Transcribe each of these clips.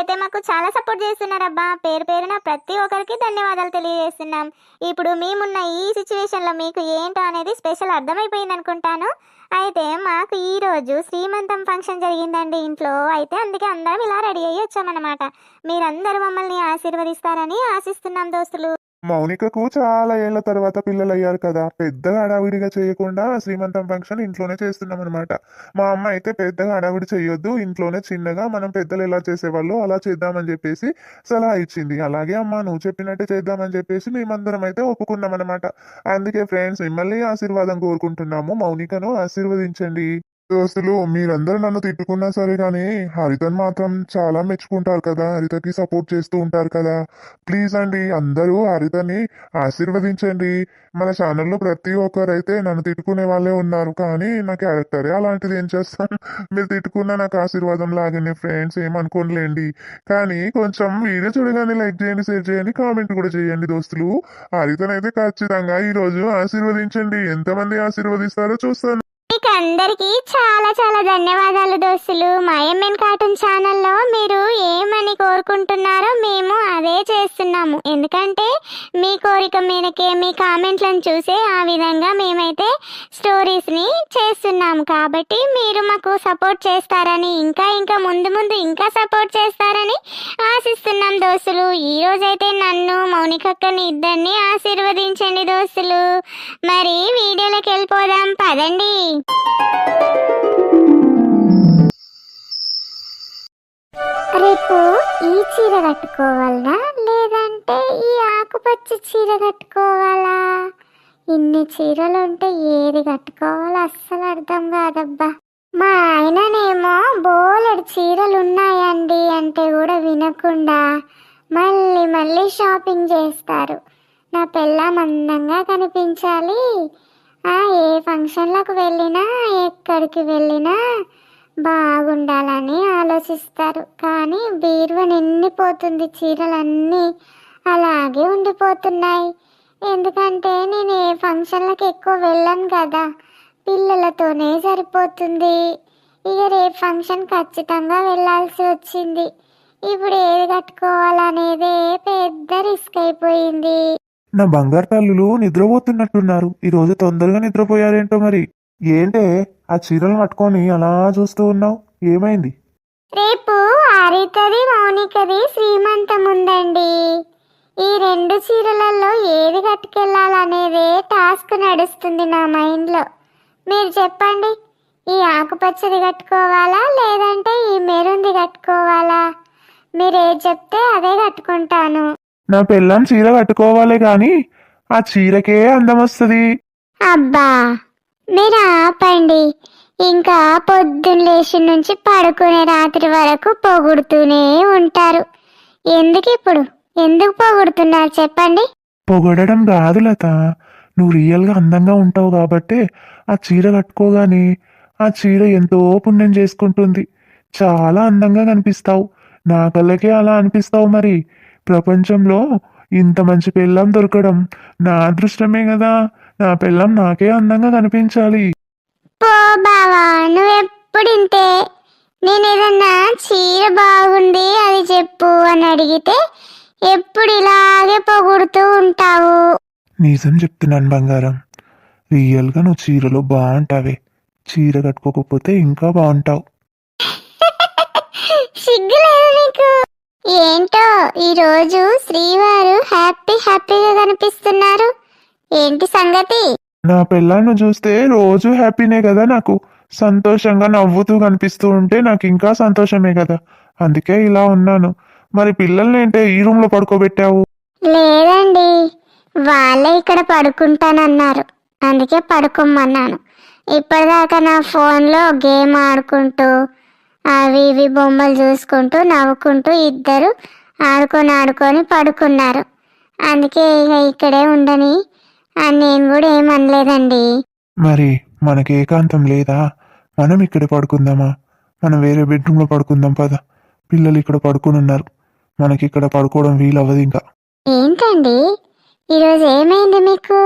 మీరైతే మాకు చాలా సపోర్ట్ చేస్తున్నారబ్బా. పేరు పేరున ప్రతి ఒక్కరికి ధన్యవాదాలు తెలియజేస్తున్నాం. ఇప్పుడు మేమున్న ఈ సిచ్యువేషన్లో మీకు ఏంటో అనేది స్పెషల్ అర్థమైపోయింది అనుకుంటాను. అయితే మాకు ఈ రోజు శ్రీమంతం ఫంక్షన్ జరిగిందండి ఇంట్లో. అయితే అందుకే అందరం ఇలా రెడీ అయ్యి వచ్చామన్నమాట. మీరందరూ మమ్మల్ని ఆశీర్వదిస్తారని ఆశిస్తున్నాం దోస్తులు. మౌనికకు చాలా ఏళ్ళ తర్వాత పిల్లలు అయ్యారు కదా. పెద్దగా హడావిడిగా చేయకుండా శ్రీమంతం ఫంక్షన్ ఇంట్లోనే చేస్తున్నాం అనమాట మా అమ్మ అయితే పెద్దగా హడావిడి చేయొద్దు ఇంట్లోనే చిన్నగా మనం పెద్దలు ఎలా చేసేవాళ్ళు అలా చేద్దామని చెప్పేసి సలహా ఇచ్చింది. అలాగే అమ్మ నువ్వు చెప్పినట్టే చేద్దామని చెప్పేసి మేమందరం అయితే ఒప్పుకున్నాం అనమాట అందుకే ఫ్రెండ్స్ మిమ్మల్ని ఆశీర్వాదం కోరుకుంటున్నాము. మౌనికను ఆశీర్వదించండి. దోస్తులు మీరందరూ నన్ను తిట్టుకున్నా సరే కానీ హరితను మాత్రం చాలా మెచ్చుకుంటారు కదా. హరితకి సపోర్ట్ చేస్తూ ఉంటారు కదా. ప్లీజ్ అండి అందరూ హరితని ఆశీర్వదించండి. మన ఛానల్లో ప్రతి ఒక్కరైతే నన్ను తిట్టుకునే వాళ్ళే ఉన్నారు. కానీ నా క్యారెక్టరే అలాంటిది ఏం చేస్తాను? మీరు తిట్టుకున్న నాకు ఆశీర్వాదం లాగానే ఫ్రెండ్స్ ఏమనుకోనిలేండి. కానీ కొంచెం వీడియో చూడగానే లైక్ చేయండి షేర్ చేయండి కామెంట్ కూడా చేయండి దోస్తులు. హరితనైతే ఖచ్చితంగా ఈరోజు ఆశీర్వదించండి. ఎంతమంది ఆశీర్వదిస్తారో చూస్తాను. అందరికీ చాలా చాలా ధన్యవాదాలు దోస్తులు. మా ఎంఎన్ కార్టూన్ ఛానల్లో మీరు ఏమని కోరుకుంటున్నారో మేము అదే చేస్తున్నాము. ఎందుకంటే మీ కోరిక మేరకే మీ కామెంట్లను చూసే ఆ విధంగా మేమైతే స్టోరీస్ని చేస్తున్నాము. కాబట్టి మీరు మాకు సపోర్ట్ చేస్తారని ఇంకా ఇంకా ముందు ముందు ఇంకా సపోర్ట్ చేస్తారని ఆశిస్తున్నాం దోస్తులు. ఈరోజైతే నన్ను మౌనికక్కని ఇద్దరిని ఆశీర్వదించండి దోస్తులు. మరి వీడియోలోకి వెళ్ళిపోదాం. పదండి. రేపు ఈ చీర కట్టుకోవాలా లేదంటే ఈ ఆకుపచ్చ చీర కట్టుకోవాలా? ఇన్ని చీరలు ఉంటే ఏది కట్టుకోవాలో అస్సలు అర్థం కాదబ్బా. మా ఆయననేమో బోలెడు చీరలు ఉన్నాయండి అంటే కూడా వినకుండా మళ్ళీ మళ్ళీ షాపింగ్ చేస్తారు. నా పెళ్ళాం అందంగా కనిపించాలి. ఏ ఫంక్షన్లకు వెళ్ళినా ఎక్కడికి వెళ్ళినా బాగుండాలని ఆలోచిస్తారు. కానీ బీరువా నిండిపోతుంది చీరలన్నీ అలాగే ఉండిపోతున్నాయి. ఎందుకంటే నేను ఏ ఫంక్షన్లకు ఎక్కువ వెళ్ళను కదా పిల్లలతోనే సరిపోతుంది. ఇక రేపు ఫంక్షన్ ఖచ్చితంగా వెళ్ళాల్సి వచ్చింది. ఇప్పుడు ఏది కట్టుకోవాలనేదే పెద్ద రిస్క్ అయిపోయింది. నా బంగారు తల్లులు నిద్రపోతున్నట్టున్నారు. ఈరోజు తొందరగా నిద్రపోయారేంటో మరి? ఏంటే ఆ చీరలు పట్టుకొని అలా చూస్తూ ఉన్నావు? ఏమైంది? రేపు హరితది మౌనికది శ్రీమంతం ఉందండి. ఈ రెండు చీరలలో ఏది కట్టుకెళ్ళాలనేదే టాస్క్ నడుస్తుంది నా మైండ్లో. మీరు చెప్పండి ఈ ఆకుపచ్చది కట్టుకోవాలా లేదంటే ఈ మెరుంది కట్టుకోవాలా? మీరు ఏది చెప్తే అదే కట్టుకుంటాను. నా పెళ్ళం చీర కట్టుకోవాలే గాని ఆ చీరకే అందం వస్తుంది. అబ్బా మీరు ఆపండి. ఇంకా పొద్దున్న లేచి నుంచి పడుకునే రాత్రి వరకు పొగుడుతూనే ఉంటారు. ఎందుకు ఇప్పుడు? ఎందుకు పొగుడుతున్నారు చెప్పండి. పొగడడం కాదు లత. నువ్వు రియల్గా అందంగా ఉంటావు కాబట్టే ఆ చీర కట్టుకోగానే ఆ చీర ఎంతో పుణ్యం చేసుకుంటుంది. చాలా అందంగా కనిపిస్తావు. నా కళ్ళకే అలా అనిపిస్తావు మరి. ప్రపంచంలో ఇంత మంచి పెళ్ళం దొరకడం నా అదృష్టమే కదా. నా పెళ్ళం నాకే అందంగా కనిపించాలి. పో బావా ఇంతే? నేను ఏదన్నా చీర బాగుంది అది చెప్పు అని అడిగితే ఎప్పుడు ఇలాగే పొగుడుతూ ఉంటావు? నిజం చెప్తున్నాను బంగారం. రియల్గా నువ్వు చీరలో బాగుంటావే. చీర కట్టుకోకపోతే ఇంకా బాగుంటావు. సిగ్గులేదు నీకు. ఏంటో ఈరోజు శ్రీవారు హ్యాపీ హ్యాపీగా కనిపిస్తున్నారు. ఏంటి సంగతి? నా పిల్లను చూస్తే రోజు హ్యాపీనే కదా నాకు. సంతోషంగా నవ్వుతూ కనిపిస్తూ ఉంటే నాకు ఇంకా సంతోషమే కదా. అందుకే ఇలా ఉన్నాను. మరి పిల్లల్ని ఏంటే ఈ రూమ్లో పడుకోబెట్టావు? లేదండి వాళ్ళే ఇక్కడ పడుకుంటానన్నారు. అందుకే పడుకోమన్నాను. ఇప్పటిదాకా నా ఫోన్లో గేమ్ ఆడుకుంటూ అవి ఇవి బొమ్మలు చూసుకుంటూ నవ్వుకుంటూ ఇద్దరు ఆడుకొని ఆడుకొని పడుకున్నారు. అందుకే ఇక ఇక్కడే ఉండని అని నేను కూడా ఏమనలేదండి. మరి మనకి ఏకాంతం లేదా? మనం ఇక్కడ పడుకుందామా? మనం వేరే బెడ్రూమ్లో పడుకుందాం పద. పిల్లలు ఇక్కడ పడుకుని ఉన్నారు. మనకి ఇక్కడ పడుకోవడం వీలవ్వదు ఇంకా. ఏంటండి? ఈరోజు ఏమైంది మీకు?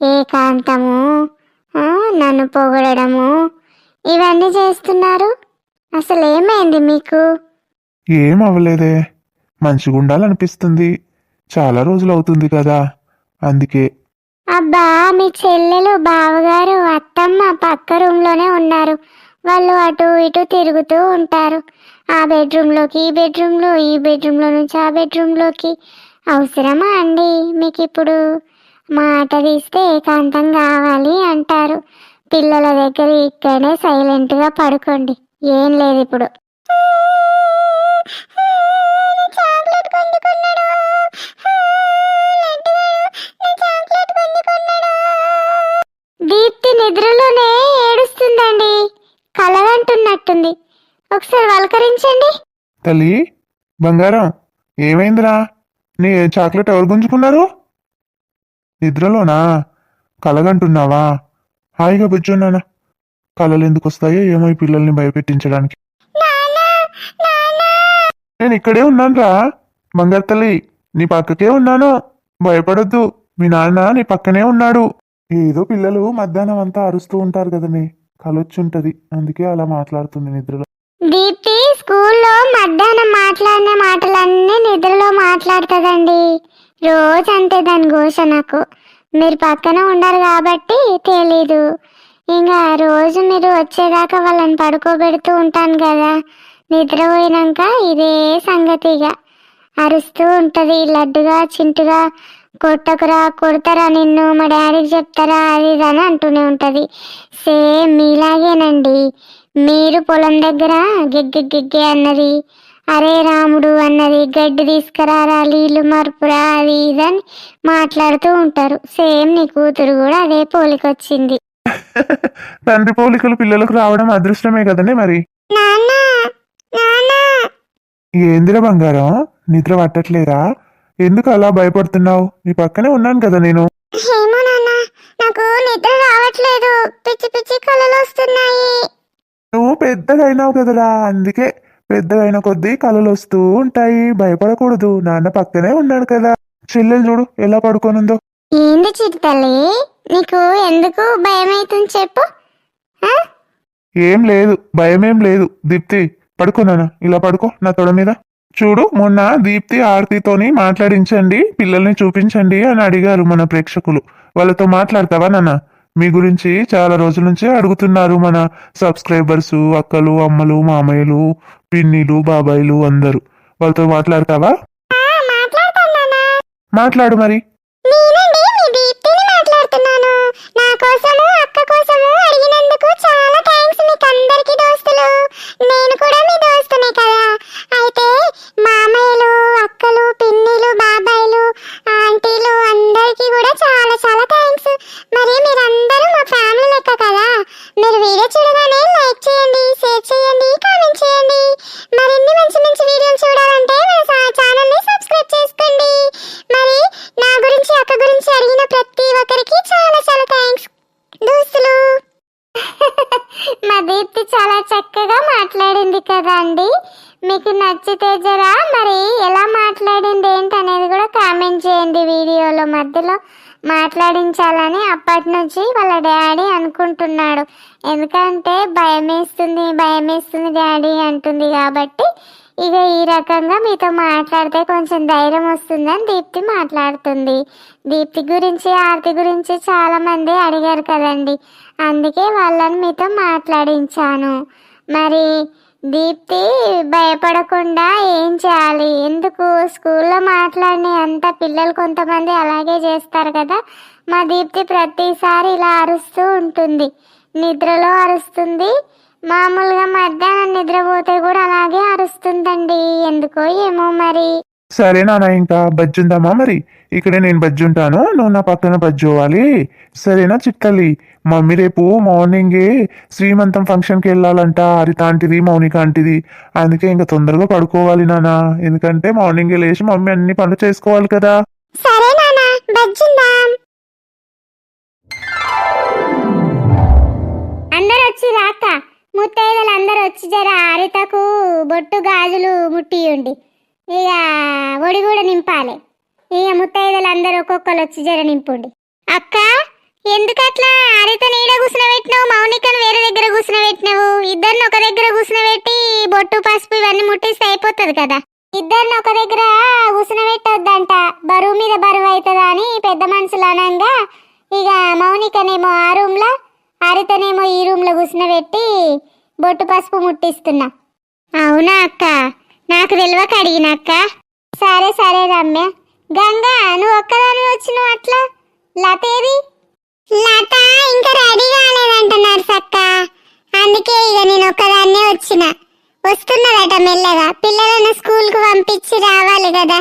ఏకాంతము నన్ను పొగడము ఇవన్నీ చేస్తున్నారు? అసలు ఏమైంది మీకు? ఏం అవ్వలేదే మంచిగా ఉండాలనిపిస్తుంది చాలా రోజులు అవుతుంది కదా. అందుకే. అబ్బా మీ చెల్లెలు బావగారు అత్తమ్మ పక్క రూమ్లోనే ఉన్నారు. వాళ్ళు అటు ఇటు తిరుగుతూ ఉంటారు. ఆ బెడ్రూమ్లోకి ఈ బెడ్రూమ్లో ఈ బెడ్రూమ్లో నుంచి ఆ బెడ్రూమ్లోకి అవసరమా అండి? మీకు ఇప్పుడు మాట తీస్తే ఏకాంతం కావాలి అంటారు. పిల్లల దగ్గర ఇక్కడనే సైలెంట్గా పడుకోండి. ఏం లేదు ఇప్పుడు. దీప్తి నిద్రలోనే ఏడుస్తుందండి. కలగంటున్నట్టుంది. ఒకసారి వలకరించండి. తల్లి బంగారం ఏమైందిరా? నీ చాక్లెట్ ఎవరు గుంజుకున్నారు? నిద్రలోనా? కలగంటున్నావా? హాయిగా కూర్చున్నానా కళలు ఎందుకు వస్తాయో ఏమో ఈ పిల్లల్ని భయపెట్టించడానికి. నేను ఇక్కడే ఉన్నానురా. బంగారు తల్లి నీ పక్కకే ఉన్నాను. భయపడొద్దు. మీ నాన్న నీ పక్కనే ఉన్నాడు. ఏదో పిల్లలు మధ్యాహ్నం అంతా అరుస్తూ ఉంటారు కదని. కలొచ్చుంటది. అందుకే అలా మాట్లాడుతుంది నిద్రలో. దీప్తి స్కూల్లో మధ్యాహ్నం మాట్లాడిన మాటలన్నీ నిద్రలో మాట్లాడుతుందండి. రోజు అంతే దాని ఘోష నాకు మీరు పక్కన ఉండరు కాబట్టి తెలీదు. ఇంకా రోజు మీరు వచ్చేదాకా వాళ్ళని పడుకోబెడుతూ ఉంటాను కదా. నిద్రపోయినాక ఇదే సంగతిగా అరుస్తూ ఉంటుంది లడ్డుగా చింటుగా కొట్టకురా కొడతారా నిన్ను మా డాడీకి చెప్తారా అది ఇది అని అంటూనే ఉంటుంది. సేమ్ మీలాగేనండి. మీరు పొలం దగ్గర గిగ్గి గిగ్గి అన్నది అరే రాముడు అన్నది గడ్డి తీసుకురారా నీళ్ళు మరుపురా అది ఇదని మాట్లాడుతూ ఉంటారు. సేమ్ నీ కూతురు కూడా అదే పోలికొచ్చింది. తండ్రి పోలికలు పిల్లలకు రావడం అదృష్టమే కదండి మరి. ఏందిరా బంగారం? నిద్ర పట్టట్లేదా? ఎందుకు అలా భయపడుతున్నావు? నీ పక్కనే ఉన్నాను కదా నేను. ఏమో నాన్న నాకు నిద్ర రావట్లేదు. పిచ్చి పిచ్చి కళలు వస్తున్నాయి. నువ్వు పెద్దగా అయినావు కదరా అందుకే పెద్దగా అయిన కొద్దీ కలలు వస్తూ ఉంటాయి. భయపడకూడదు నాన్న పక్కనే ఉన్నాడు కదా. చెల్లెలు చూడు ఎలా పడుకోనుందో. ఏంది చిట్టి తల్లి? నీకు ఎందుకు భయం అవుతుంది చెప్పు? ఏం లేదు భయమేం లేదు. దీప్తి పడుకోనానా ఇలా పడుకో నా తొడ మీద. చూడు మొన్న దీప్తి ఆర్తితోని మాట్లాడించండి పిల్లల్ని చూపించండి అని అడిగారు మన ప్రేక్షకులు. వాళ్ళతో మాట్లాడతావా నాన్న? మీ గురించి చాలా రోజుల నుంచి అడుగుతున్నారు మన సబ్స్క్రైబర్స్ అక్కలు అమ్మలు మామయ్యలు పిన్నిలు బాబాయిలు అందరూ. వాళ్ళతో మాట్లాడతావా? మాట్లాడు మరి. నేనండి మీ దీప్తిని మాట్లాడుతున్నాను. నా కోసము అక్క కోసము అడిగినందుకు చాలా థ్యాంక్స్ మీకు అందరికీ దోస్తులు. నేను కూడా మీ దోస్తునే కదా. మీకు నచ్చితే జరా మరి ఎలా మాట్లాడింది ఏంటనేది కూడా కామెంట్ చేయండి వీడియోలో మధ్యలో. మాట్లాడించాలని అప్పటి నుంచి వాళ్ళ డాడీ అనుకుంటున్నాడు. ఎందుకంటే భయం వేస్తుంది భయం వేస్తుంది డాడీ అంటుంది కాబట్టి ఇక ఈ రకంగా మీతో మాట్లాడితే కొంచెం ధైర్యం వస్తుందని దీప్తి మాట్లాడుతుంది. దీప్తి గురించి ఆర్తి గురించి చాలామంది అడిగారు కదండి. అందుకే వాళ్ళని మీతో మాట్లాడించాను. మరి దీప్తి భయపడకుండా ఏం చేయాలి? ఎందుకు స్కూల్లో మాట్లాడిన అంత పిల్లలు కొంతమంది అలాగే చేస్తారు కదా? మా దీప్తి ప్రతిసారి ఇలా అరుస్తూ ఉంటుంది. నిద్రలో అరుస్తుంది. మామూలుగా మధ్యాహ్నం నిద్రపోతే కూడా అలాగే అరుస్తుందండి. ఎందుకో ఏమో మరి. సరే నాన్న ఇంకా బజ్జుందామా మరి. ఇక్కడే నేను బజ్జుంటాను నువ్వు నా పక్కన బజ్జోవాలి సరేనా చిట్టలి మమ్మీ రేపు మార్నింగే శ్రీమంతం ఫంక్షన్కి వెళ్ళాలంట. హరితాంటిది మౌనిక అంటిది. అందుకే ఇంకా తొందరగా పడుకోవాలి నాన్న. ఎందుకంటే మార్నింగే లేచి మమ్మీ అన్ని పనులు చేసుకోవాలి కదా. సరే నాన్న బజ్జుందాం అందరు వచ్చి రాక ముత్తైదులు అందరు వచ్చి జర హరితకు బొట్టు గాజులు ముట్టియండి ఇక ఒడి కూడా నింపాలి. ఇక ముత్తైదులు అందరు ఒక్కొక్కరు వచ్చి జర నింపుండి. అక్క ఎందుకట్లా హరిత నీడ కూసిన పెట్టినావు? మౌనికను వేరే దగ్గర కూసిన పెట్టినావు? ఇద్దరిని ఒక దగ్గర కూసిన పెట్టి బొట్టు పసుపు ఇవన్నీ ముట్టిస్తే అయిపోతుంది కదా. ఇద్దరిని ఒక దగ్గర కూసునబెట్టొద్దంట బరువు మీద బరువు అవుతుందా అని పెద్ద మనుషులు అనంగా ఇక మౌనికనేమో ఆ రూమ్లో హరితనేమో ఈ రూమ్లో కూసునబెట్టి బొట్టు పసుపు ముట్టిస్తున్నా. అవునా అక్క? నాకు తెలియక అడిగినక్క సరే సరే రమ్య. గంగా నువ్వు ఒక్కదాని వచ్చినావు అట్లా? లతేది? లత ఇంకా రెడీ కాలేదంటున్నారు సక్క. అందుకే ఇక నేను ఒక్కదాన్నే వచ్చిన. వస్తున్నదట మెల్లగా. పిల్లలను స్కూల్కి పంపించి రావాలి కదా.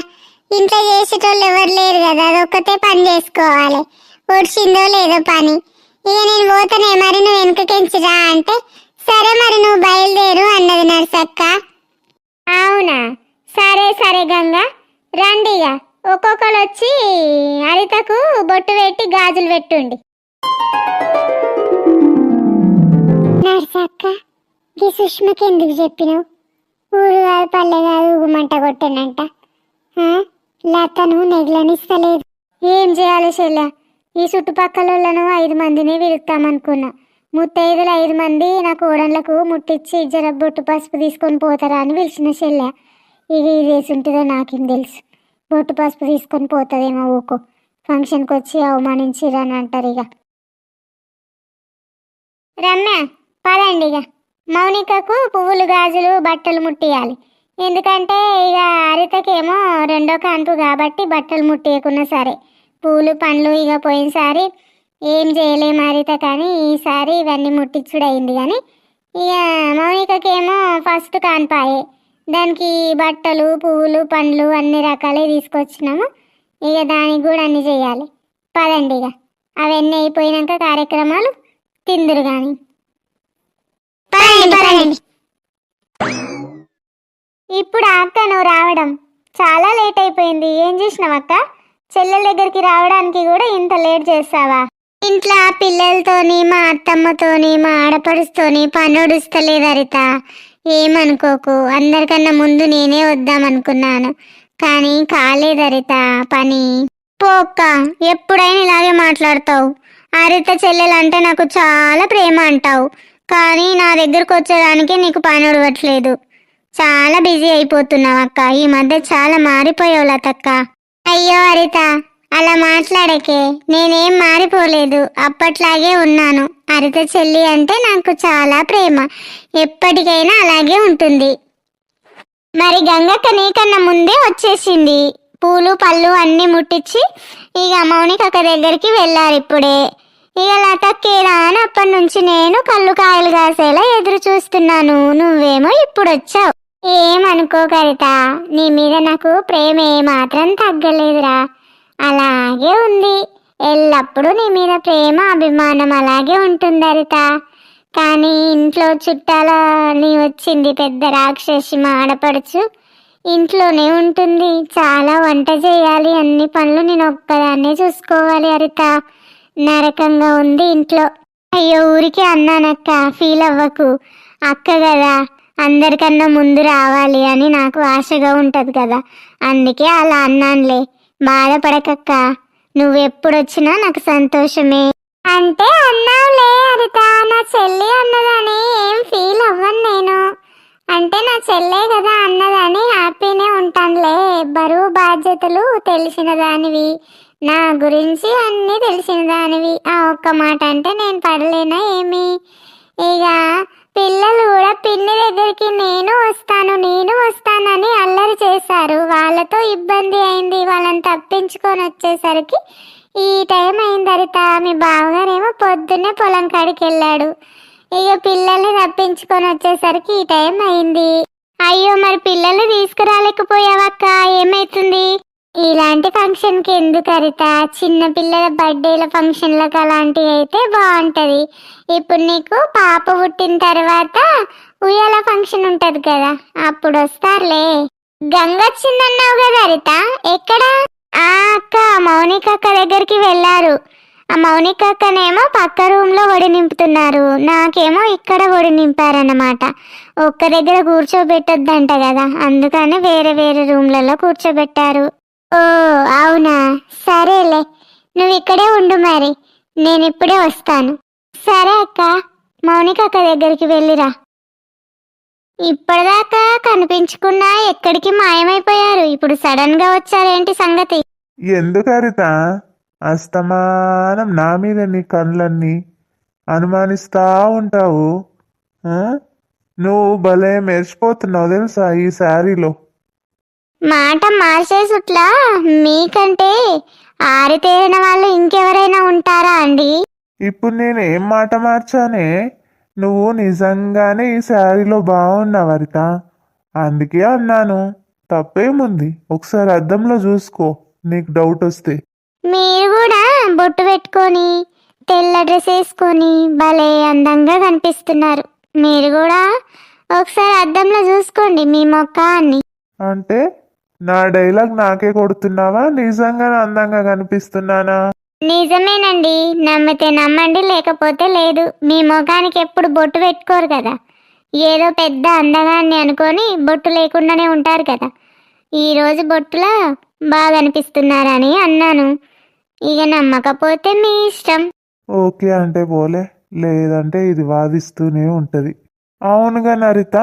ఇంట్లో చేసేటోళ్ళు ఎవరు లేరు కదా. అదొక్కతే పని చేసుకోవాలి. వచ్చిందో లేదో పని. ఇక నేను పోతనే మరి నువ్వు వెనుకకించిరా అంటే సరే మరి నువ్వు బయలుదేరు అన్నది నర్సక్క. సరే గంగా రండి ఇక ఒక్కొక్కరు వచ్చి హరితకు బొట్టు పెట్టి గాజులు పెట్టుండి. నర్సక్క సుష్మకి ఎందుకు చెప్పినావు? ఊరు కాదు పల్లె కాదు ఊగుమంట కొట్టానంట? లతను నెగ్లనిస్తలేదు. ఏం చేయాలి చెల్ల? ఈ చుట్టుపక్కల వాళ్ళను ఐదు మందిని పిలుస్తామనుకున్నా. ముత్తైదులు ఐదు మంది నా కోడళ్ళకు ముట్టించి జర బొట్టు పసుపు తీసుకొని పోతారా అని పిలిచిన చెల్లె. ఇది ఇది వేసుంటుందో నాకేం తెలుసు. బొట్టు పసుపు తీసుకొని పోతుందేమో ఊకో. ఫంక్షన్కి వచ్చి అవమానించిరని అంటారు ఇక రమ్య పదండి ఇక మౌనికకు పువ్వులు గాజులు బట్టలు ముట్టియాలి ఎందుకంటే ఇక హరితకేమో రెండో కాన్పు కాబట్టి బట్టలు ముట్టేయకున్నా సరే. పూలు పండ్లు ఇక పోయినసారి ఏం చేయలేము హరిత కానీ ఈసారి ఇవన్నీ ముట్టించుడు కానీ ఇక మౌనికకేమో ఫస్ట్ కాన్పాయే దానికి బట్టలు పువ్వులు పండ్లు అన్ని రకాలే తీసుకొచ్చినాము. ఇక దానికి కూడా అన్ని చేయాలి. పదండి ఇక. అవన్నీ అయిపోయినాక కార్యక్రమాలు తిందురు కానీ ఇప్పుడు అక్క నువ్వు రావడం చాలా లేట్ అయిపోయింది. ఏం చేసినావు అక్క? చెల్లెల దగ్గరికి రావడానికి కూడా ఇంత లేట్ చేస్తావా? ఇంట్లో పిల్లలతోని మా అత్తమ్మతోని మా ఆడపడుస్తోని పని హరిత. ఏమనుకోకు. అందరికన్నా ముందు నేనే వద్దామనుకున్నాను. కానీ కాలేదు హరిత పని. పోక్క ఎప్పుడైనా ఇలాగే మాట్లాడతావు. హరిత చెల్లెలంటే నాకు చాలా ప్రేమ అంటావు. కానీ నా దగ్గరకు వచ్చేదానికి నీకు పని ఉడవట్లేదు. చాలా బిజీ అయిపోతున్నావు అక్క. ఈ మధ్య చాలా మారిపోయావు లతక్క. అయ్యో హరిత అలా మాట్లాడకే. నేనేం మారిపోలేదు. అప్పట్లాగే ఉన్నాను. హరిత చెల్లి అంటే నాకు చాలా ప్రేమ. ఎప్పటికైనా అలాగే ఉంటుంది. మరి గంగక్క నీకన్నా ముందే వచ్చేసింది. పూలు పళ్ళు అన్నీ ముట్టించి ఇక మౌనికక్క దగ్గరికి వెళ్ళారు ఇప్పుడే. ఇక లతక్కేరా అని అప్పటి నుంచి నేను కళ్ళు కాయలు కాసేలా ఎదురు చూస్తున్నాను. నువ్వేమో ఇప్పుడు వచ్చావు ఏమనుకో కరిత నీ మీద నాకు ప్రేమ ఏమాత్రం తగ్గలేదురా. అలాగే ఉంది. ఎల్లప్పుడూ నీ మీద ప్రేమ అభిమానం అలాగే ఉంటుంది హరిత కానీ ఇంట్లో చుట్టాలని వచ్చింది పెద్ద రాక్షసి మా ఆడపడుచు ఇంట్లోనే ఉంటుంది. చాలా వంట చేయాలి. అన్ని పనులు నేను ఒక్కదాన్నే చూసుకోవాలి హరిత నరకంగా ఉంది ఇంట్లో. అయ్యో ఊరికి అన్నానక్క ఫీల్ అవ్వకు. అక్క కదా అందరికన్నా ముందు రావాలి అని నాకు ఆశగా ఉంటుంది కదా అందుకే అలా అన్నానులే. బాధపడకక్క. నువ్వెప్పుడొచ్చినా నాకు సంతోషమే. అంటే అన్నావులే హరిత నా చెల్లి అన్నదని ఏం ఫీల్ అవ్వను నేను. అంటే నా చెల్లే కదా అన్నదని హ్యాపీనే ఉంటానులే. బరువు బాధ్యతలు తెలిసిన దానివి. నా గురించి అన్నీ తెలిసిన దానివి. ఆ ఒక్క మాట అంటే నేను పడలేనా ఏమి? ఇక పిల్లలు కూడా పిన్ని దగ్గరికి నేను వస్తాను నేను వస్తానని అల్లరి చేశారు. వాళ్ళతో ఇబ్బంది అయింది వాళ్ళని తప్పించుకొని వచ్చేసరికి ఈ టైం అయింది హరిత మీ బావగారేమో పొద్దున్నే పొలం కాడికి వెళ్ళాడు. ఇక పిల్లల్ని తప్పించుకొని వచ్చేసరికి ఈ టైం అయింది. అయ్యో మరి పిల్లల్ని తీసుకురాలేకపోయావక్క? ఏమైతుంది? ఇలాంటి ఫంక్షన్కి ఎందుకు హరిత చిన్నపిల్లల బర్త్డేల ఫంక్షన్లకు అలాంటివి అయితే బాగుంటది ఇప్పుడు నీకు పాప పుట్టిన తర్వాత ఉయ్యాల ఫంక్షన్ ఉంటది కదా అప్పుడు వస్తారులే. గంగ వచ్చిందన్నావు కదా హరిత ఎక్కడ? ఆ అక్క మౌనిక అక్క దగ్గరికి వెళ్ళారు. ఆ మౌనిక అక్కనేమో పక్క రూమ్లో ఒడి నింపుతున్నారు. నాకేమో ఇక్కడ ఒడి నింపారన్నమాట. ఒక్క దగ్గర కూర్చోబెట్టొద్దంట కదా అందుకని వేరే వేరే రూమ్లలో కూర్చోబెట్టారు. ఓ అవునా? సరేలే. నువ్వు ఇక్కడే ఉండు మరి. నేను ఇప్పుడే వస్తాను. సరే అక్క. మౌనిక అక్క దగ్గరికి వెళ్ళిరా. ఇప్పటిదాకా కనిపించకుండా ఎక్కడికి మాయమైపోయారు. ఇప్పుడు సడన్గా వచ్చారేంటి సంగతి? ఎందుకు హరిత? అస్తమానం నా మీద నీ కళ్ళన్నీ అనుమానిస్తా ఉంటావు ఆ? నువ్వు భలే మెరిసిపోతున్నావు తెలుసా ఈ శారీలో? మాట మార్చేసుట్లా మీకంటే ఆరితేరిన వాళ్ళు ఇంకెవరైనా ఉంటారా అండి? ఇప్పుడు నేను ఏం మాట మార్చానే? నువ్వు నిజంగానే ఈ శారీలో బాగున్నావు హరిత అందుకే అన్నాను. తప్పేముంది? ఒకసారి అద్దంలో చూసుకో. నీకు డౌట్ వస్తే. మీరు కూడా బొట్టు పెట్టుకొని తెల్ల డ్రెస్ వేసుకొని భలే అందంగా కనిపిస్తున్నారు. మీరు కూడా ఒకసారి అద్దంలో చూసుకోండి మీ మొక్కాన్ని. అంటే నా డైలాగ్ నాకే కొడుతున్నావా? నిజంగా అందంగా కనిపిస్తున్నానా? నిజమేనండి. నమ్మితే నమ్మండి లేకపోతే లేదు. మీ ముఖానికి ఎప్పుడు బొట్టు పెట్టుకోరు కదా. ఏదో పెద్ద అందగాన్ని అనుకొని బొట్టు లేకుండానే ఉంటారు కదా. ఈరోజు బొట్టులా బాగా అనిపిస్తున్నారని అన్నాను. ఇక నమ్మకపోతే మీ ఇష్టం. ఓకే అంటే పోలే. లేదంటే ఇది వాదిస్తూనే ఉంటది. అవునుగా నరిత.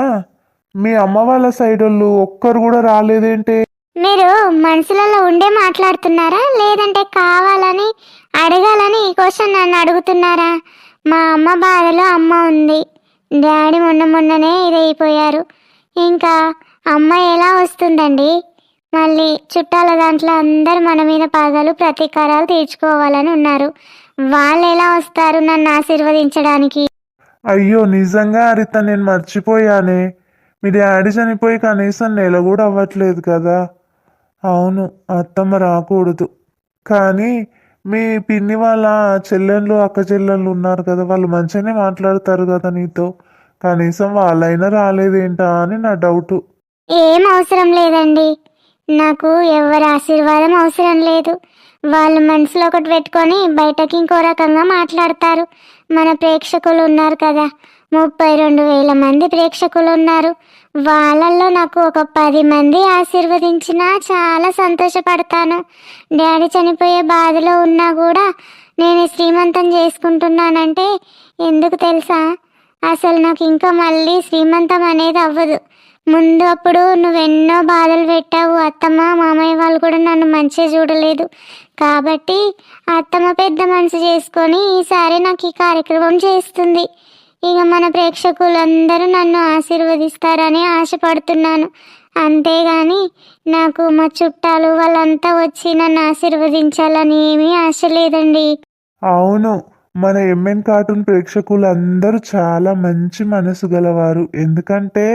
మీ అమ్మ వాళ్ళ సైడ్ వాళ్ళు ఒక్కరు కూడా రాలేదేంటే? మీరు మనసులలో ఉండే మాట్లాడుతున్నారా? లేదంటే కావాలని అడగాలని ఈ క్వశ్చన్ నన్ను అడుగుతున్నారా? మా అమ్మ బాధలో అమ్మ ఉంది. డాడీ మొన్న మొన్ననే ఇదైపోయారు. ఇంకా అమ్మ ఎలా వస్తుందండి? మళ్ళీ చుట్టాల దాంట్లో అందరు మన మీద పగలు ప్రతీకారాలు తీర్చుకోవాలని ఉన్నారు. వాళ్ళు ఎలా వస్తారు నన్ను ఆశీర్వదించడానికి? అయ్యో నిజంగా హరిత నేను మర్చిపోయానే. మీ డాడీ చనిపోయి కనీసం నెల కూడా అవ్వట్లేదు కదా. అవును అత్తమ్మ రాకూడదు. కానీ మీ పిన్ని వాళ్ళ చెల్లెళ్ళు అక్క చెల్లెళ్ళు ఉన్నారు కదా వాళ్ళు మంచిగానే మాట్లాడతారు కదా నీతో. కనీసం వాళ్ళైనా రాలేదేంటా అని నా డౌట్. ఏం అవసరం లేదండి. నాకు ఎవరి ఆశీర్వాదం అవసరం లేదు. వాళ్ళు మనసులో ఒకటి పెట్టుకొని బయటకి ఇంకో రకంగా మాట్లాడతారు. మన ప్రేక్షకులు ఉన్నారు కదా ముప్పై రెండు వేల మంది ప్రేక్షకులు ఉన్నారు వాళ్ళల్లో నాకు ఒక పది మంది ఆశీర్వదించినా చాలా సంతోషపడతాను. డాడీ చనిపోయే బాధలో ఉన్నా కూడా నేను శ్రీమంతం చేసుకుంటున్నానంటే ఎందుకు తెలుసా? అసలు నాకు ఇంకా మళ్ళీ శ్రీమంతం అనేది అవ్వదు. ముందు అప్పుడు నువ్వెన్నో బాధలు పెట్టావు. అత్తమ్మ మామయ్య వాళ్ళు కూడా నన్ను మంచిగా చూడలేదు. కాబట్టి అత్తమ్మ పెద్ద మనసు చేసుకొని ఈసారి నాకు ఈ కార్యక్రమం చేస్తుంది. ఇక మన ప్రేక్షకులందరూ నన్ను ఆశీర్వదిస్తారని ఆశపడుతున్నాను. అంతేగాని నాకు మా చుట్టాలు వాళ్ళంతా వచ్చి నన్ను ఆశీర్వదించాలని ఏమీ ఆశ లేదండి. అవును మన ఎంఎన్ కార్టూన్ ప్రేక్షకులు అందరూ చాలా మంచి మనసు గలవారు. ఎందుకంటే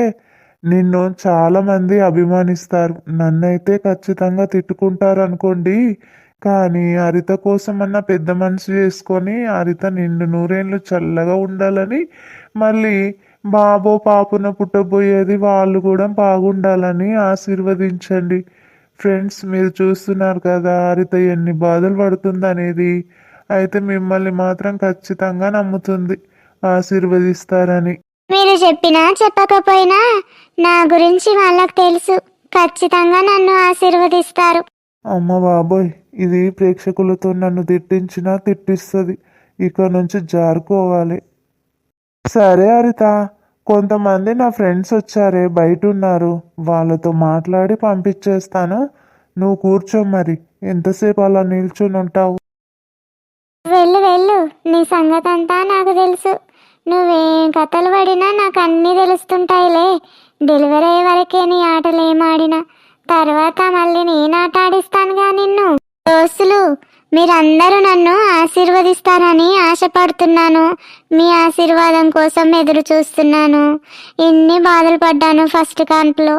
నిన్ను చాలా మంది అభిమానిస్తారు. నన్నైతే ఖచ్చితంగా తిట్టుకుంటారు అనుకోండి కానీ హరిత కోసం అన్న పెద్ద మనసు చేసుకొని హరిత నిండు నూరేళ్ళు చల్లగా ఉండాలని మళ్ళీ బాబో పాపున పుట్టబోయేది వాళ్ళు కూడా బాగుండాలని ఆశీర్వదించండి. ఫ్రెండ్స్ మీరు చూస్తున్నారు కదా హరిత ఎన్ని బాధలు పడుతుంది అనేది అయితే మిమ్మల్ని మాత్రం ఖచ్చితంగా నమ్ముతుంది. ఆశీర్వదిస్తారని. మీరు చెప్పినా చెప్పకపోయినా నా గురించి వాళ్ళకి తెలుసు. ఖచ్చితంగా నన్ను ఆశీర్వదిస్తారు. అమ్మ బాబోయ్. ఇది ప్రేక్షకులతో నన్ను తిట్టించినా తిట్టిస్తుంది. ఇక నుంచి జారుకోవాలి. సరే హరిత కొంతమంది నా ఫ్రెండ్స్ వచ్చారే బయట ఉన్నారు వాళ్ళతో మాట్లాడి పంపించేస్తాను? నువ్వు కూర్చో మరి. ఎంతసేపు అలా నిల్చుని ఉంటావు? వెళ్ళు వెళ్ళు. నీ సంగతి అంతా నాకు తెలుసు. నువ్వేం కథలు పడినా నాకు అన్నీ తెలుస్తుంటాయిలే. డెలివరీ అయ్యే వరకే నీ ఆటలు ఏం తర్వాత మళ్ళీ నేను ఆట ఆడిస్తానుగా నిన్ను. దోస్తులు మీరందరూ నన్ను ఆశీర్వదిస్తారని ఆశపడుతున్నాను. మీ ఆశీర్వాదం కోసం ఎదురు చూస్తున్నాను. ఎన్ని బాధలు పడ్డాను ఫస్ట్ కాన్పులో.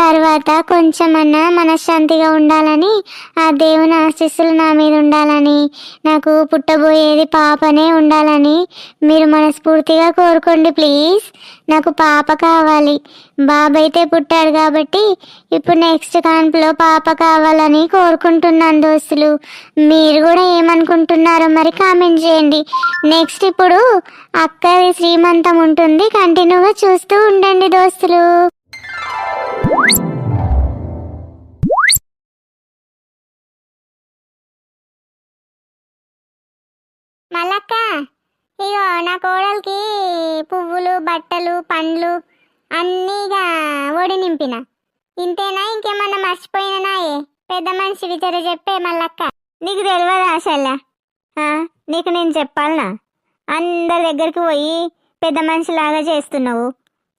తర్వాత కొంచెమన్నా మనశ్శాంతిగా ఉండాలని ఆ దేవుని ఆశీస్సులు నా మీద ఉండాలని నాకు పుట్టబోయేది పాపనే ఉండాలని మీరు మనస్ఫూర్తిగా కోరుకోండి ప్లీజ్. నాకు పాప కావాలి. బాబు అయితే పుట్టాడు కాబట్టి ఇప్పుడు నెక్స్ట్ కాన్పులో పాప కావాలని కోరుకుంటున్నాను దోస్తులు. మీరు కూడా ఏమనుకుంటున్నారో మరి కామెంట్ చేయండి. నెక్స్ట్ ఇప్పుడు అక్కది శ్రీమంతం ఉంటుంది. కంటిన్యూగా చూస్తూ ఉండండి దోస్తులు. మలక్క ఇగో నా కోడలికి పువ్వులు బట్టలు పండ్లు అన్నీగా ఒడి నింపిన. ఇంతేనా? ఇంకేమన్నా మర్చిపోయినాయే పెద్ద మనిషి విచార చెప్పే మళ్ళక్క నీకు తెలియదా అసలు? నీకు నేను చెప్పాలనా? అందరి దగ్గరికి పోయి పెద్ద మనిషిలాగా చేస్తున్నావు.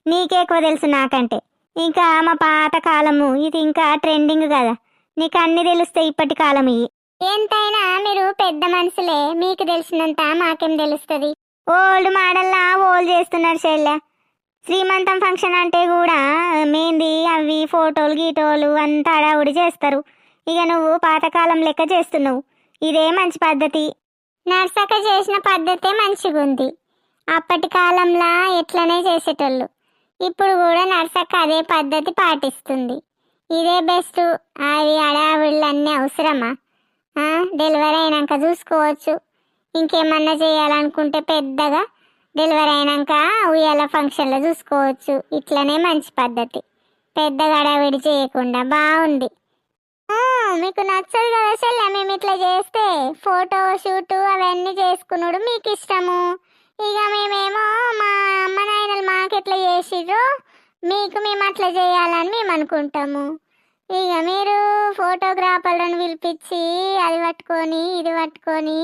నీకే ఎక్కువ తెలుసు నాకంటే. ఇంకా మా పాత కాలము ఇది ఇంకా ట్రెండింగ్ కదా. నీకు అన్ని తెలుస్తాయి ఇప్పటి కాలం ఇవి. ఎంతైనా మీరు పెద్ద మనుషులే మీకు తెలిసినంత మాకేం తెలుస్తుంది? ఓల్డ్ మోడల్లా ఓల్డ్ చేస్తున్నారు చెల్లె శ్రీమంతం ఫంక్షన్ అంటే కూడా మెహందీ అవి ఫోటోలు గీటోలు అంతా అడావుడి చేస్తారు. ఇక నువ్వు పాతకాలం లెక్క చేస్తున్నావు. ఇదే మంచి పద్ధతి. నర్సక చేసిన పద్ధతే మంచిగుంది. అప్పటి కాలంలా ఎట్లనే చేసేటోళ్ళు. ఇప్పుడు కూడా నర్సక్క అదే పద్ధతి పాటిస్తుంది. ఇదే బెస్ట్. అవి అడావిళ్ళు అన్నీ అవసరమా డెలివరీ అయినాక చూసుకోవచ్చు. ఇంకేమన్నా చేయాలనుకుంటే పెద్దగా డెలివరీ అయినాక ఉయ్యాల ఫంక్షన్లో చూసుకోవచ్చు. ఇట్లనే మంచి పద్ధతి. పెద్దగా అడావిడి చేయకుండా బాగుంది. మీకు నచ్చదు కదా చెల్లె. మేము ఇట్లా చేస్తే ఫోటో షూట్ అవన్నీ చేసుకున్నాడు మీకు ఇష్టము ఇక మేమేమో మా అమ్మ నాయనలు మాకు ఎట్లా చేసిర్రు మీకు మేము అట్లా చేయాలని మేము అనుకుంటాము. ఇక మీరు ఫోటోగ్రాఫర్లను పిలిపించి అది పట్టుకొని ఇది పట్టుకొని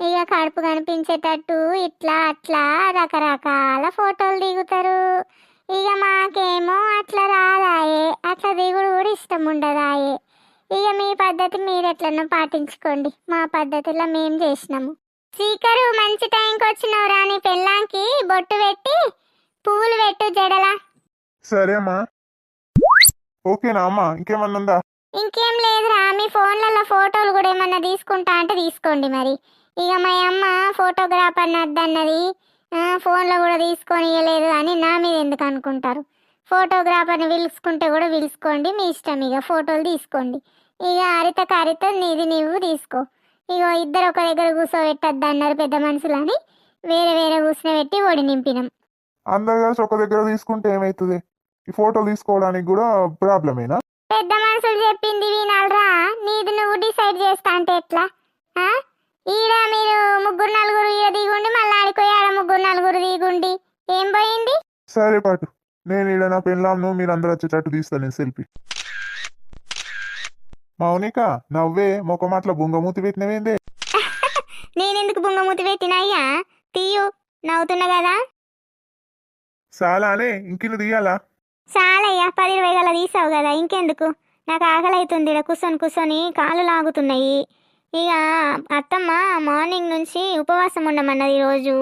ఇక కడుపు కనిపించేటట్టు ఇట్లా అట్లా రకరకాల ఫోటోలు దిగుతారు. ఇక మాకేమో అట్లా రాదాయే అట్లా దిగుడు కూడా ఇష్టం ఉండదాయే. ఇక మీ పద్ధతి మీరు ఎట్లనో పాటించుకోండి. మా పద్ధతిలో మేము చేసినాము. స్పీకరు మంచి టైంకి వచ్చినావు రాని పెళ్ళాంకి బొట్టు పెట్టి పువ్వులు పెట్టు జడలా. సరే అమ్మా. ఓకేనా అమ్మా ఇంకేమన్నా ఉందా? ఇంకేం లేదురా మీ ఫోన్లలో ఫోటోలు కూడా ఏమన్నా తీసుకుంటా అంటే తీసుకోండి మరి. ఇక మా అమ్మ ఫోటోగ్రాఫర్ అన్నది ఫోన్లో కూడా తీసుకొని ఇవ్వలేదు అని నా మీద ఎందుకు అనుకుంటారు? ఫోటోగ్రాఫర్ని పిలుచుకుంటే కూడా పిలుచుకోండి మీ ఇష్టం ఇక ఫోటోలు తీసుకోండి. ఇక హరితకు హరిత నీది నీవు తీసుకో. ఇక ఇద్దరు ఒక దగ్గర కూర్చోబెట్టద్దు అన్నారు పెద్ద మనుషులని. వేరే వేరే కూర్చోబెట్టి ఒడి నింపినాం. అందరు కలిసి ఒక దగ్గర తీసుకుంటే ఏమవుతుంది ఈ ఫోటోలు తీసుకోవడానికి కూడా ప్రాబ్లమేనా? పెద్ద మనుషులు చెప్పింది వినాలరా. నీది నువ్వు డిసైడ్ చేస్తా అంటే ఎట్లా? ఆ? ఈడ మీరు ముగ్గురు నలుగురు ఈడ దిగుండి మళ్ళీ ఆడిపోయి ఆడ ముగ్గురు నలుగురు దిగుండి. ఏం పోయింది? సరే పాటు. నేను ఈడ నా పెళ్ళాంను మీరందరూ వచ్చేటట్టు తీస్తాను నేను సెల్ఫీ. మౌనిక నవ్వే మొక్కమాట్ల బుంగమూతి పెట్టినవేందే? నేనెందుకు బుంగమూతి పెట్టినాయ్యా? తీయు నవ్వుతున్నా కదా. చాలానే ఇంకిన్ని తీయాలా? చాలయ్యా పది ఇరవై గల తీసావు కదా ఇంకెందుకు? నాకు ఆకలి అవుతుంది ఇక్కడ కూర్చొని కూర్చొని కాళ్ళు లాగుతున్నాయి. ఇక అత్తమ్మ మార్నింగ్ నుంచి ఉపవాసం ఉండమన్నది ఈరోజు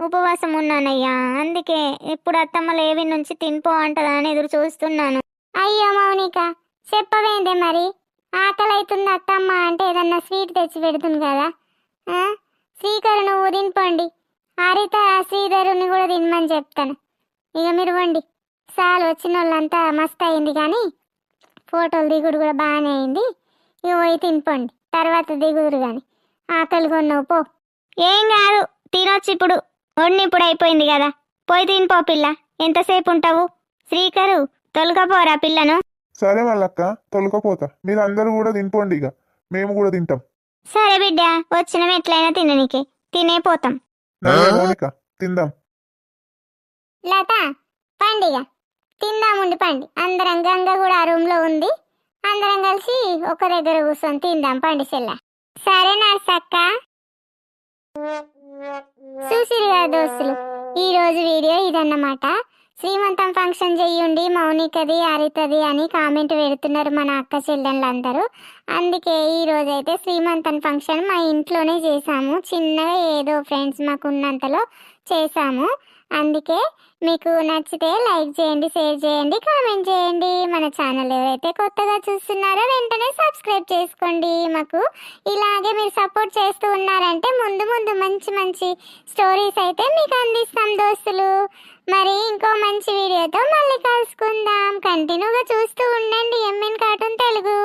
ఉపవాసం ఉన్నానయ్యా అందుకే ఇప్పుడు అత్తమ్మ లేవి నుంచి తినిపో అంటదని ఎదురు చూస్తున్నాను. అయ్యో మౌనిక చెప్పవేందే మరి? ఆకలి అవుతుంది అత్తమ్మ అంటే ఏదన్నా స్వీట్ తెచ్చి పెడుతుంది కదా శ్రీకరు నువ్వు తినిపోండి. హరిత శ్రీధరుని కూడా తినమని చెప్తాను. ఇక మీరు వండి. చాలు వచ్చిన వాళ్ళంతా మస్తు అయింది కానీ ఫోటోలు దిగుడు కూడా బాగానే అయింది. ఇక పోయి తినిపోండి. తర్వాత దిగుదురు కానీ ఆకలి కొన్నావు పో. ఏం కాదు తినొచ్చు ఇప్పుడు. వండి ఇప్పుడు అయిపోయింది కదా. పోయి తినిపో పిల్ల. ఎంతసేపు ఉంటావు? శ్రీకరు తొలకపోరా పిల్లను. సరే మళ్ళక్క తొలకపోతా. మీరందరూ కూడా తినిపోండి ఇక. మేము కూడా తింటాం. సరే బిడ్డ వచ్చిన ఎట్లయినా తిననీకే. తినే పోతాం. మౌనిక తిందాం. లత పండిగ తిందాముండి పండి. అందరం గంగ కూడా ఆ రూమ్లో ఉంది. అందరం కలిసి ఒక దగ్గర కూర్చొని తిందాం. పండి చెల్ల. సరే నర్సక్క చూసిరుగా దోస్తులు ఈ రోజు వీడియో ఇదన్నమాట. శ్రీమంతం ఫంక్షన్ చెయ్యండి మౌనికది హరితది అని కామెంట్ పెడుతున్నారు మన అక్క చెల్లెళ్ళందరూ. అందుకే ఈ రోజు అయితే శ్రీమంతం ఫంక్షన్ మా ఇంట్లోనే చేసాము. చిన్నగా ఏదో ఫ్రెండ్స్ మాకు ఉన్నంతలో చేసాము. అందుకే మీకు నచ్చితే లైక్ చేయండి షేర్ చేయండి కామెంట్ చేయండి. మన ఛానల్ ఎవరైతే కొత్తగా చూస్తున్నారో వెంటనే సబ్స్క్రైబ్ చేసుకోండి. మాకు ఇలాగే మీరు సపోర్ట్ చేస్తూ ఉన్నారంటే ముందు ముందు మంచి మంచి స్టోరీస్ అయితే మీకు అందిస్తాం దోస్తులు. మరి ఇంకో మంచి వీడియోతో మళ్ళీ కలుసుకుందాం. కంటిన్యూగా చూస్తూ ఉండండి ఎంఎన్ కార్టూన్ తెలుగు.